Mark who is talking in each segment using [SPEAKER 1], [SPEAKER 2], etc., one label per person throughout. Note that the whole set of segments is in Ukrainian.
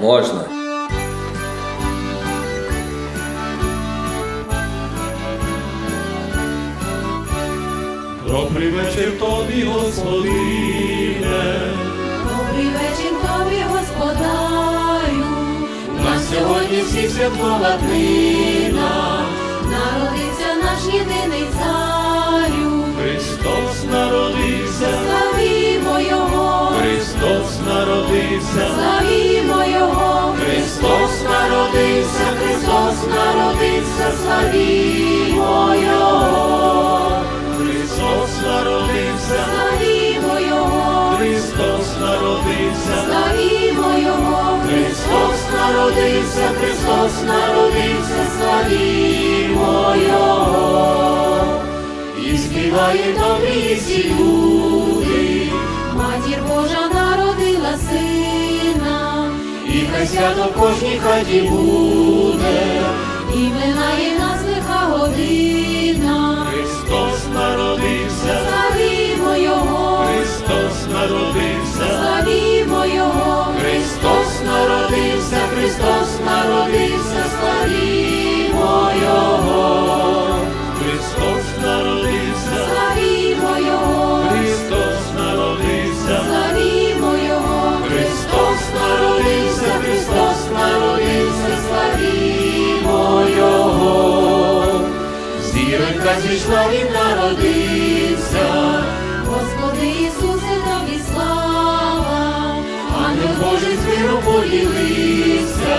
[SPEAKER 1] Можна.
[SPEAKER 2] Добрий вечір тобі, Господине,
[SPEAKER 3] Добрий вечір тобі, господарю.
[SPEAKER 2] у нас сьогодні всі святкова днина.
[SPEAKER 3] Народився наш єдиний царю.
[SPEAKER 2] Христос народився,
[SPEAKER 3] Славімо Його,
[SPEAKER 2] Христос народився, народився,
[SPEAKER 3] славімо Його,
[SPEAKER 2] Христос народився,
[SPEAKER 3] славімо Його,
[SPEAKER 2] Христос народився,
[SPEAKER 3] славімо Його,
[SPEAKER 2] Христос народився,
[SPEAKER 3] Христос народився, славімо Його.
[SPEAKER 2] і співає добрі всі люди,
[SPEAKER 3] Матір Божа народила сина,
[SPEAKER 2] і хай свято в кожній хаті буде.
[SPEAKER 3] І минає нас лиха година.
[SPEAKER 2] Зіронька зійшла, він народився,
[SPEAKER 3] Господи Ісусе, тобі слава,
[SPEAKER 2] Ангел Божий з миром поділився,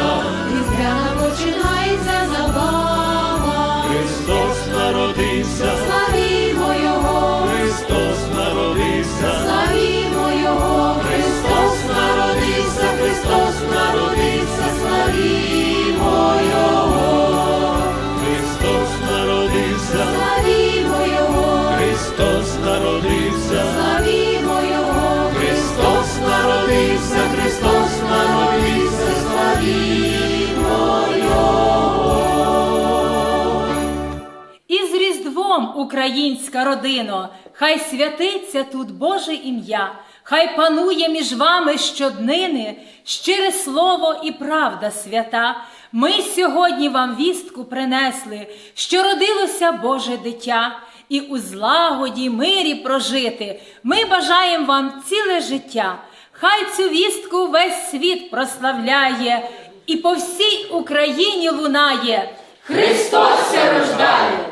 [SPEAKER 3] Різдвяна починається забава.
[SPEAKER 2] Христос народився,
[SPEAKER 4] українська родино, хай святиться тут Боже ім'я, хай панує між вами щоднини щире слово і правда свята. Ми сьогодні вам вістку принесли, що родилося Боже дитя, і у злагоді, мирі прожити. Ми бажаємо вам ціле життя. Хай цю вістку весь світ прославляє, і по всій Україні лунає. Христос ся рождає!